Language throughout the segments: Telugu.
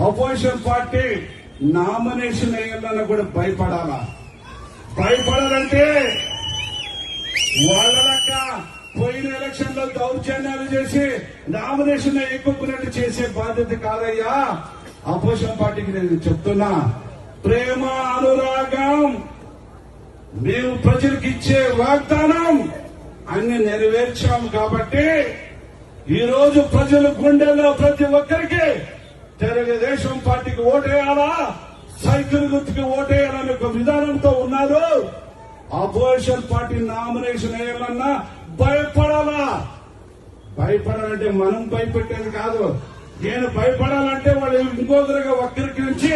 అపోజిషన్ పార్టీ నామినేషన్ వేయాలని కూడా భయపడాలా? భయపడాలంటే వాళ్ళ లెక్క పోయిన ఎలక్షన్లో దౌర్జన్యాలు చేసి నామినేషన్ ఎక్కుకున్నట్టు చేసే బాధ్యత కాదయ్యా. అపోజిషన్ పార్టీకి నేను చెప్తున్నా ప్రేమ అనురాగం మేము ప్రజలకు ఇచ్చే వాగ్దానం అన్ని నెరవేర్చాము కాబట్టి ఈ రోజు ప్రజల గుండెల్లో ప్రతి ఒక్కరికి తెలుగుదేశం పార్టీకి ఓటేయాలా? సైకిల్ గుర్తుకి ఓటేయాలనే ఒక విధానంతో ఉన్నారు. అపోజిషన్ పార్టీ నామినేషన్ వేయాలన్నా భయపడాలా? భయపడాలంటే మనం భయపెట్టేది కాదు. నేను భయపడాలంటే వాళ్ళు ఇంకొకరుగా వక్రీకరించి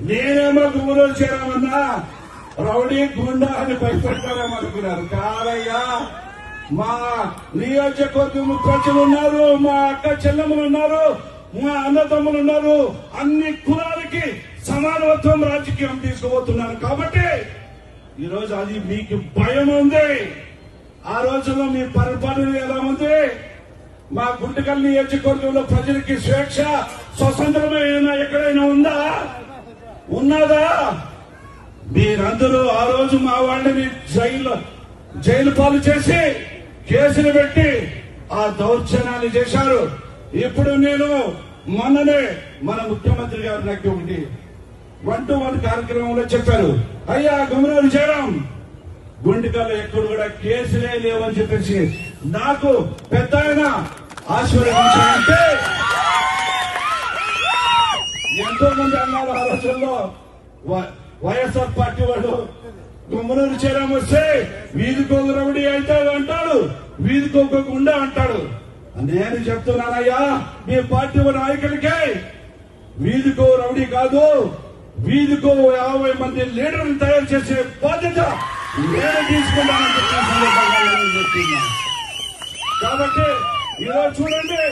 నేనేమో గుమ్మలో చేరామన్నా రౌడీ గుండా అని భయపెట్టారేమనుకున్నారు కాదయ్యా మా నియోజకవర్గం ప్రజలు ఉన్నారు మా అక్క చెల్లెములు ఉన్నారు. మా అన్నదమ్ములు ఉన్నారు. అన్ని కులాలకి సమానత్వం రాజకీయం తీసుకుపోతున్నారు. కాబట్టి ఈరోజు అది మీకు భయం ఉంది. ఆ రోజుల్లో మీ పరిపాలన ఎలా ఉంది? మా గుంటకల్ నియోజకవర్గంలో ప్రజలకి స్వేచ్ఛ స్వతంత్రమైన ఎక్కడైనా ఉందా? ఉన్నదా? మీరందరూ ఆ రోజు మా వాళ్ళని జైలు జైలు పాలు చేసి కేసులు పెట్టి ఆ దౌర్జన్యాన్ని చేశారు. ఇప్పుడు నేను మొన్ననే మన ముఖ్యమంత్రి గారు నాకు ఒకటి వన్ టు వన్ కార్యక్రమంలో చెప్పారు. అయ్యా గమనాలు చేయడం గుండెకాలు ఎక్కడ కూడా కేసులే లేవని చెప్పేసి నాకు పెద్ద ఆయన ఆశీర్వదించాలంటే ఎంతో మంది అన్నారు ఆ రోజుల్లో వైఎస్ఆర్ పార్టీ వాళ్ళు గుమ్మనూరు చేరం వస్తే వీధికొక రౌడీ అయితే అంటాడు వీధికొక గుండా అంటాడు. నేను చెప్తున్నానయ్యా మీ పార్టీ నాయకులకే వీధికో రౌడీ కాదు వీధికో యాభై మంది లీడర్లు తయారు చేసే బాధ్యత నేను తీసుకున్నానని కాబట్టి ఈరోజు చూడండి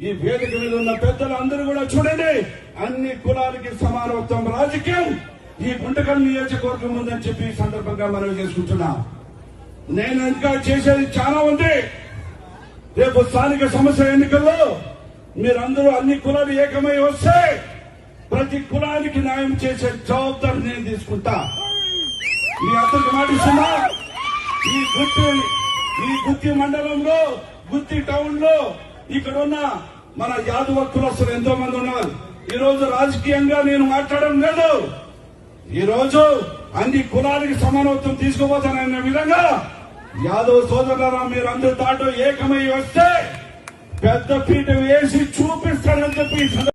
ఈ వేదిక మీద ఉన్న పెద్దలు అందరూ కూడా చూడండి అన్ని కులాలకి సమానత్వం రాజకీయం ఈ గుంటకల్ నియోజకవర్గం ఉందని చెప్పి ఈ సందర్భంగా మనం చేసుకుంటున్నా. నేను ఇంకా చేసేది చాలా ఉంది. రేపు స్థానిక సమస్య ఎన్నికల్లో మీరందరూ అన్ని కులాలు ఏకమై వస్తే ప్రతి కులానికి న్యాయం చేసే జవాబాదారి నేను తీసుకుంటా. మీ అందరికి మాటిస్తున్నా ఈ గుత్తి ఈ గుత్తి మండలంలో గుత్తి టౌన్లో ఇక్కడ ఉన్న మన యాదవ కులస్తులు ఎంతో మంది ఉన్నారు. ఈ రోజు రాజకీయంగా నేను మాట్లాడడం లేదు. ఈ రోజు అన్ని కులాలకి సమానత్వం తీసుకుపోతానన్న విధంగా యాదవ్ సోదరులారా మీరందరూ దాంట్లో ఏకమై వస్తే పెద్ద పీట వేసి చూపిస్తానని చెప్పి